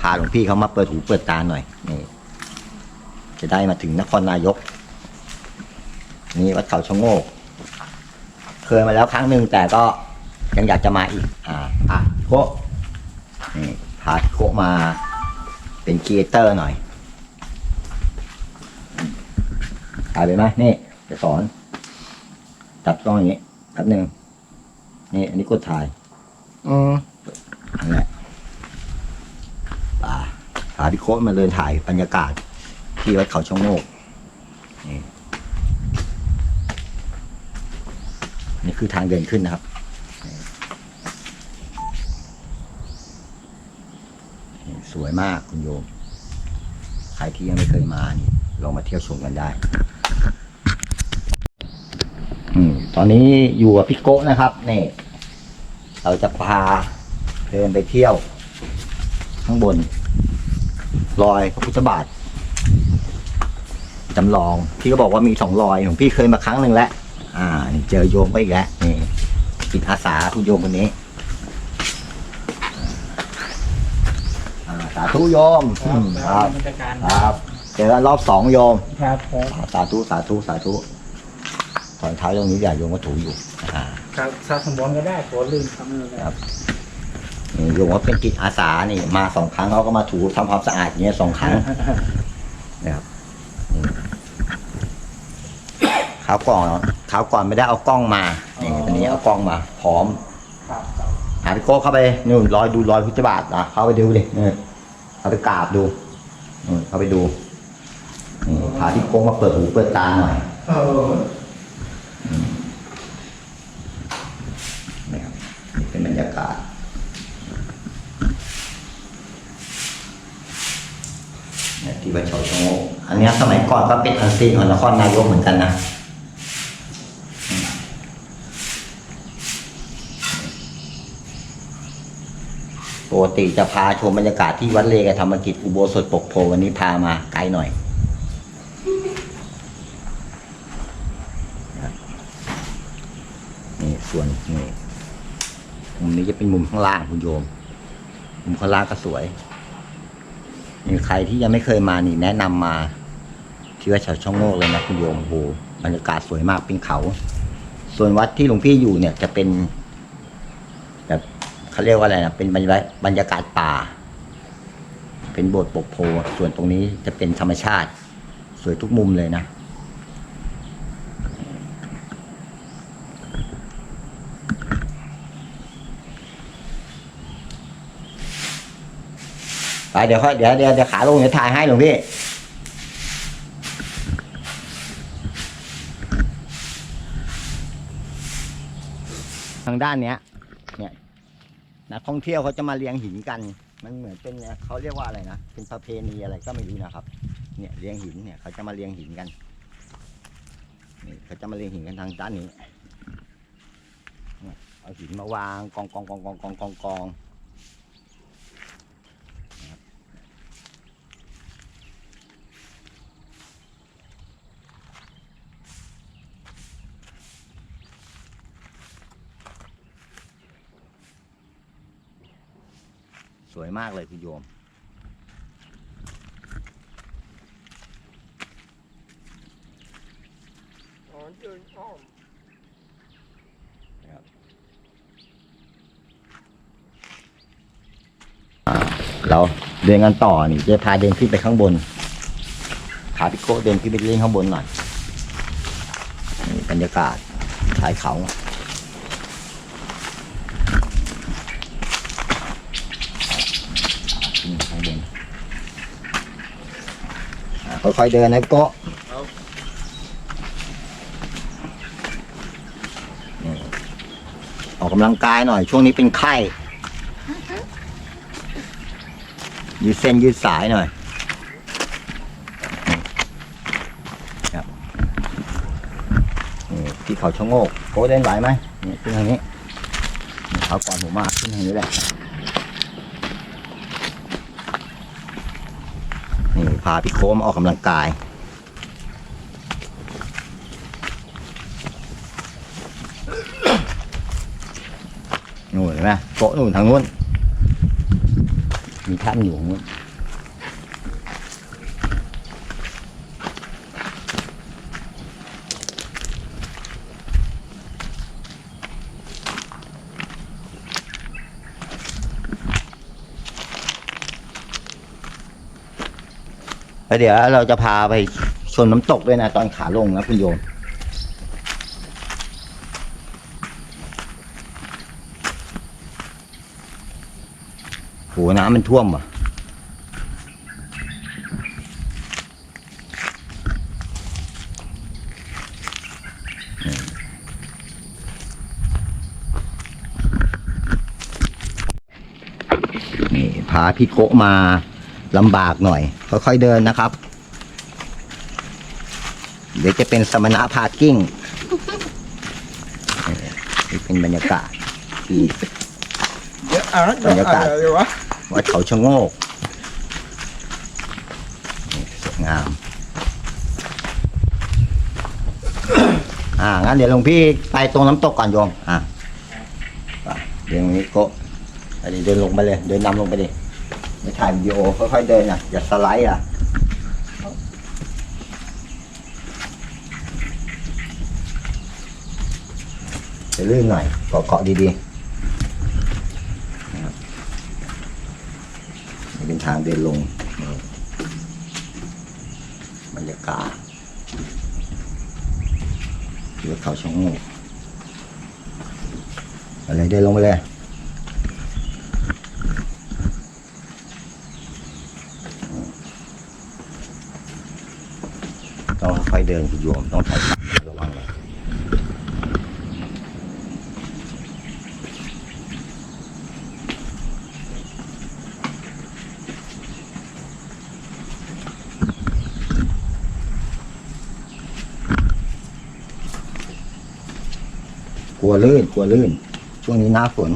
พาหลวงพี่เขามาเปิดหูเปิดตาหน่อยนี่จะได้มาถึงนครนายก นี่วัดเขาชะโงก เคยมาแล้วครั้งหนึ่งแต่ก็ยังอยากจะมาอีก อ่าพาโกะนี่พาโกะมาเป็นครีเอเตอร์หน่อยถ่ายไปไหมนี่จะสอนจับกล้องอย่างนี้แป๊บหนึ่งนี่ อันนี้กดถ่าย อืมนั่นแหละป่าพาพี่โค้มาเดินถ่ายบรรยากาศ ที่วัดเขาช่องโมกนี่นี่คือทางเดินขึ้นนะครับสวยมากคุณโยม ใครที่ยังไม่เคยมานี่ลองมาเที่ยวชมกันได้อตอนนี้อยู่กับพี่โก้นะครับนี่เราจะพาเดินไปเที่ยวข้างบน รอยพระพุทธบาทจำลองพี่ก็บอกว่ามีสองรอยของพี่เคยมาครั้งหนึ่งแล้วอ่านี่เจอโยมไปอีกแล้วนี่จิตอาสาคุณโยมคนนี้อ่าสาธุโยมอืมครับราชการครับเจอกันรอบสองโยม ครับครับอ่าสาธุสาธุสาธุตอนเท้ายตรงนี้อย่าโยมก็ถูอยู่อ่าครับซาสมบอนก็ได้ขอลืมคำนึงครับ นี่โยมว่าเป็นจิตอาสานี่ มาสองครั้งเขาก็มาถูทำความสะอาดอย่างเงี้ยสองครั้งนะครับนี่คราวก่อนคราวก่อนไม่ได้เอากล้องมานี่ตอนนี้เอากล้องมาพร้อมครับครับหาพี่โก้เข้าไปนู่นรอยดูรอยพุทธบาทนะเข้าไปดูดินี่เข้าไปกราบดูนู่นเข้าไปดูนี่พาพี่โก้มาเปิดหูเปิดตาหน่อยเออนะครับนี่เป็นบรรยากาศเนี่ย ที่วัดเขาชะโงอันนี้สมัยก่อนก็เป็นอันซีนของนครนายกเหมือนกันนะปกติจะพาชมบรรยากาศที่วัดเลกธรรมกิจอุโบสถปกโพวันนี้พามาไกลหน่อยนี่ส่วนนี่มุมนี้จะเป็นมุมข้างล่างคุณโยม มุมข้างล่างก็สวย มีใครที่ยังไม่เคยมานี่แนะนำมาที่วัดเขาช่องโงกเลยนะคุณโยมโอ้โหบรรยากาศสวยมากเป็นเขา ส่วนวัดที่หลวงพี่อยู่เนี่ยจะเป็นแบบเขาเรียกว่าอะไรนะเป็นบรรยากาศบรรยากาศป่า เป็นโบสถ์ปกโพส่วนตรงนี้จะเป็นธรรมชาติ สวยทุกมุมเลยนะ เดี๋ยวค่อยเดี๋ยวเดี๋ยวเดี๋ยวขาลงเดี๋ยวถ่ายให้หลวงพี่ทางด้านเนี้ยเนี่ยนักท่องเที่ยวเขาจะมาเลี้ยงหินกัน มันเหมือนเป็นเนี่ยเขาเรียกว่าอะไรนะเป็นประเพณีอะไรก็ไม่รู้นะครับ เนี่ยเลี้ยงหินเนี่ยเขาจะมาเลี้ยงหินกันนี่เขาจะมาเลี้ยงหินกันทางด้านนี้เนี่ยเอาหินมาวางกองกองกองกองกองกองกอง สวยมากเลยคุณโยม อ๋อเดินอ้อมเราเดินกันต่อนี่จะพาเดินขึ้นไปข้างบนพาพี่โก้เดินขึ้นไปเล่นข้างบนหน่อยนี่บรรยากาศชายเขาขึ้นข้างบนอ่า ค่อยๆเดินนะโก้นี่ออกกำลังกายหน่อย ช่วงนี้เป็นไข้ ยืดเส้นยืดสายหน่อยครับนี่ที่เขาชะโงกโค้เดินไหวไหมนี่ขึ้นทางนี้เขาก่อนผมมาขึ้นทางนี้แหละนี่พาพี่โค้มาออกกำลังกาย นู่นเห็นไหมโต๊ะนู่นทางนู้น มีท่านอยู่ข้างนู้น แล้วเดี๋ยวเราจะพาไปชมน้ำตกด้วยนะ ตอนขาลงนะคุณโยมโหน้ำมันท่วมว่ะนี่พาพี่โกมา ลำบากหน่อย ค่อยๆเดินนะครับ เดี๋ยวจะเป็นสมณะพากิ้งนี่นี่เป็นบรรยากาศที่เดี๋ยวอะบรรยากาศอะไรวะวัดเขาชะโงกนี่สวยงาม อ่า งั้นเดี๋ยวหลวงพี่ไปตรงน้ำตกก่อนโยม อะไปเดี๋ยวตรงนี้โกะอันนี้เดินลงไปเลย เดินนำลงไปดิ ไม่ถ่ายวิดีโอค่อยๆเดินนะอย่าสไลด์อะจะลื่นหน่อยเกาะๆดีๆนี่เป็นทางเดินลงบรรยากาศเรือเขาช่องโง่อะไรเดินลงไปเลยต้องค่อยๆ เดินคุณโยมต้องใส่ระวังเลยกลัวลื่นกลัวลื่น ช่วงนี้หน้าฝน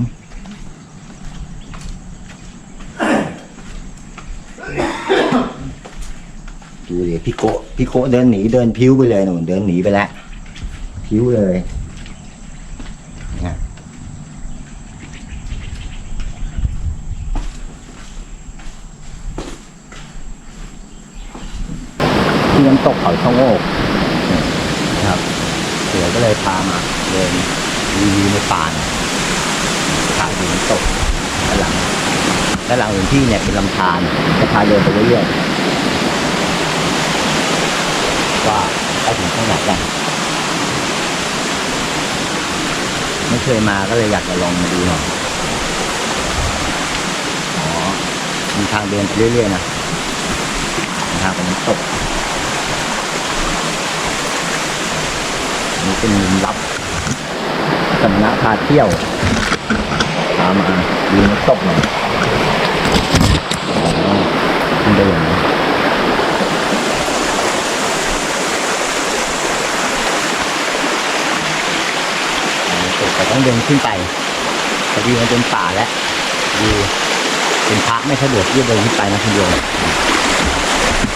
ดูดิ พี่โกะพี่โกะเดินหนีเดินพิ้วไปเลยหนูเดินหนีไปแล้วพิ้วเลยนะที่น้ำตกเขาช่องโงกนะครับเสือก็เลยพามาเดินรีวิวในป่าหน่อยถ่ายดูน้ำตกด้านหลังด้านหลังอื่นที่เนี่ยเป็นลำธารจะพาเดินไปเรื่อยๆ ว่าไปถึงข้างไหนกันไม่เคยมาก็เลยอยากจะลองมาดูหน่อยอ๋อมีทางเดินไปเรื่อยๆนะทางไปน้ำตกนี่เป็นมุมลับสำนักพาเที่ยวพามาดูน้ำตกหน่อยอ๋อขึ้นได้อย่างนี้ ต้องเดินขึ้นไปพอดีมันเป็นป่าแล้วดูเป็นพระไม่สะดวกที่จะเดินขึ้นไปนะคุณโยม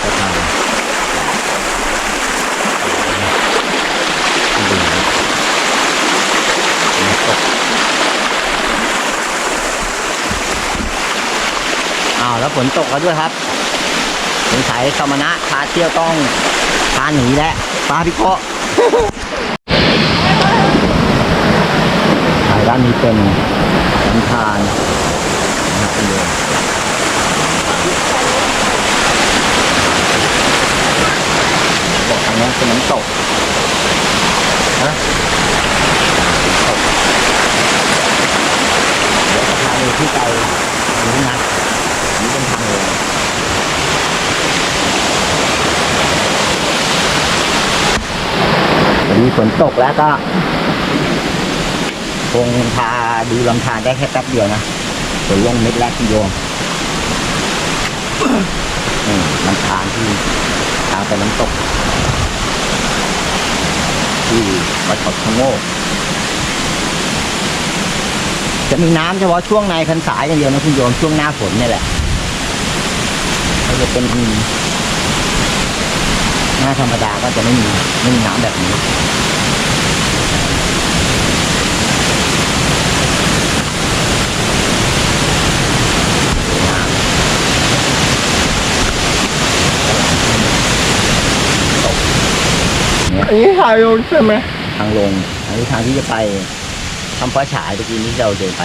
ก็ทางขึ้นไปอย่างนี้น้ำตกอ้าวแล้วฝนตกแล้วด้วยครับสงสัยสมณะพาเที่ยวต้องพาหนีแล้วป้าพี่โกะทาง ด้านนี้เป็นลำธารนะครับคุณโยมบอกทางนี้เป็นน้ำตกนะตกเดี๋ยวจะพาไปที่ไปนี้นะนนี่เป็นทางลงวันนี้ฝนตกแล้วก็ คงพาดูลำธารได้แค่แป๊บเดียวนะส่วนลงเม็ดแรกที่โยมลำธารที่ทางไปน้ำตก ที่วัดเขาชะโงกจะมีน้ำเฉพาะช่วงในพรรษาอย่างเดียวนะคุณโยมช่วงหน้าฝนเนี่ยแหละถ้าจะเป็นหน้าธรรมดาก็จะไม่มีไม่มีน้ำแบบนี้ อันนี้ทายลงใช่ไหมทางลง อันนี้ทางที่จะไปทำฟ้าฉายตะกี้นี้เราเดินไป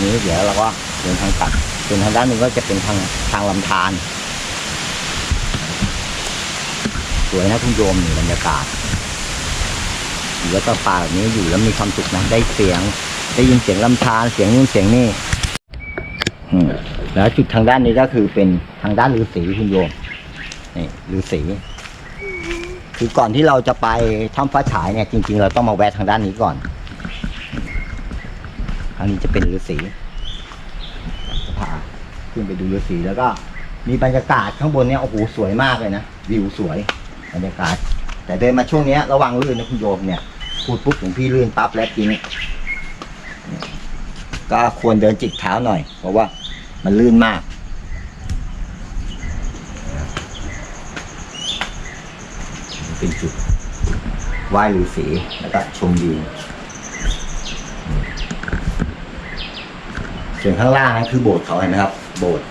นี้เดี๋ยวเราก็เดินทางกลับส่วนทางด้านหนึงก็จะเป็นทางทางลำธารสวยนะคุณโยมนี่บรรยากาศอยู่แล้วก็ป่าแบบนี้อยู่แล้วมีความสุขนะได้เสียง ได้ยินเสียงลำธารเสียงนู่นเสียงนี่แล้วจุดทางด้านนี้ก็คือเป็นทางด้านฤาษีคุณโยมนี่ฤาษี คือก่อนที่เราจะไปถ้ำฟ้าฉายเนี่ยจริง ๆ เราต้องมาแวะทางด้านนี้ก่อนอันนี้จะเป็นฤาษีจะพาขึ้นไปดูฤาษีแล้วก็ มีบรรยากาศข้างบนเนี่ยโอ้โหสวยมากเลยนะวิวสวยบรรยากาศ แต่เดินมาช่วงเนี้ยระวังลื่นนะคุณโยมเนี่ยพูดปุ๊บของพี่ลื่นปั๊บแล้วจริงก็ควรเดินจิกเท้าหน่อย เพราะว่ามันลื่นมาก เป็นจุดไหว้ฤาษีแล้วก็ชมวิวส่วนข้างล่างนั้นคือโบสถ์เขาเห็นไหมครับ โบสถ์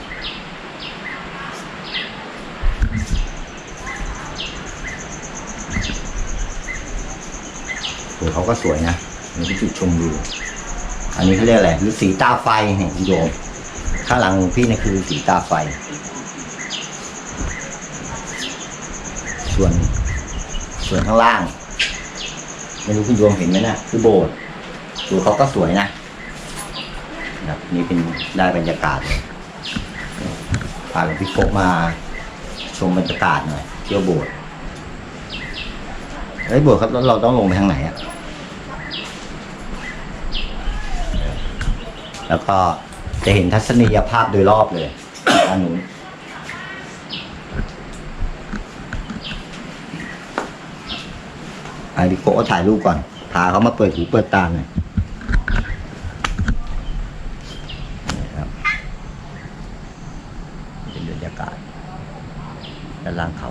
โบสถ์เขาก็สวยนะนี่เป็นจุดชมวิวอันนี้เขาเรียกอะไรฤาษีตาไฟเนี่ยคุณโยมข้างหลังพี่นี่คือฤาษีตาไฟ ส่วน วนข้างล่าง ไม่รู้คุณโยมเห็นไหมนะคือโบสถ์ดูเขาก็สวยนะนะครับนี่เป็นได้บรรยากาศเลยพาหลวงพี่โกมาชมบรรยากาศหน่อยเที่ยวโบสถ์เฮ้ยโบสถ์ครับแล้วเราต้องลงไปทางไหนอะแล้วก็จะเห็นทัศนียภาพโดยรอบเลยด้านนู้น ไอริโกะถ่ายรูปก่อน พาเขามาเปิดหูเปิดตาหน่อยนี่ครับเป็นบรรยากาศด้านล่างเขา